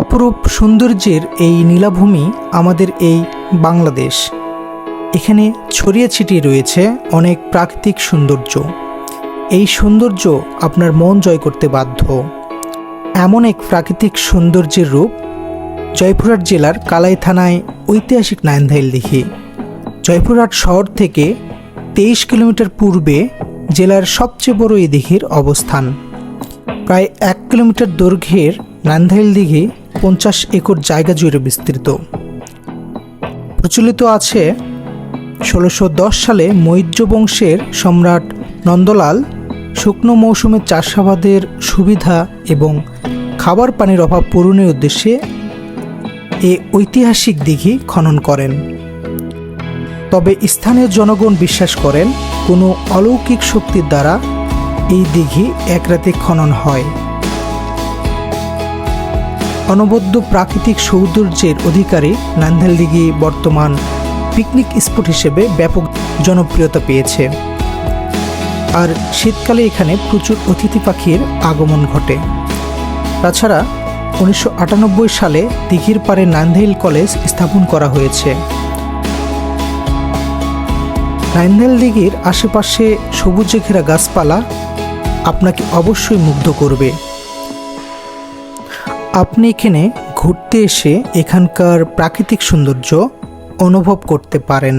অপরূপ সৌন্দর্যের এই নীলাভূমি আমাদের এই বাংলাদেশ। এখানে ছড়িয়ে ছিটিয়ে রয়েছে অনেক প্রাকৃতিক সৌন্দর্য। এই সৌন্দর্য আপনার মন জয় করতে বাধ্য। এমন এক প্রাকৃতিক সৌন্দর্যের রূপ জয়পুরহাট জেলার কালাই থানায় ঐতিহাসিক নায়নধাইল দিঘি জয়পুরহাট শহর থেকে তেইশ কিলোমিটার পূর্বে জেলার সবচেয়ে বড় এই দিঘির অবস্থান। প্রায় এক কিলোমিটার দৈর্ঘ্যের নান্দাইল দিঘি পঞ্চাশ একর জায়গা জুড়ে বিস্তৃত। প্রচলিত আছে ষোলোশো সালে মৈর্য বংশের সম্রাট নন্দলাল শুকনো মৌসুমে চাষাবাদের সুবিধা এবং খাবার পানির অভাব পূরণের উদ্দেশ্যে এ ঐতিহাসিক দিঘি খনন করেন। তবে স্থানীয় জনগণ বিশ্বাস করেন, কোনো অলৌকিক শক্তির দ্বারা এই দিঘি এক রাতে খনন হয়। অনবদ্য প্রাকৃতিক সৌন্দর্যের অধিকারী নান্দাইল দিঘি বর্তমান পিকনিক স্পট হিসেবে ব্যাপক জনপ্রিয়তা পেয়েছে। আর শীতকালে এখানে প্রচুর অতিথি পাখির আগমন ঘটে। তাছাড়া উনিশশো আটানব্বই সালে দিঘির পাড়ে নান্দাইল কলেজ স্থাপন করা হয়েছে। নাইন্দাইল দিঘির আশেপাশে সবুজে ঘেরা গাছপালা আপনাকে অবশ্যই মুগ্ধ করবে। আপনি এখানে ঘুরতে এসে এখানকার প্রাকৃতিক সৌন্দর্য অনুভব করতে পারেন।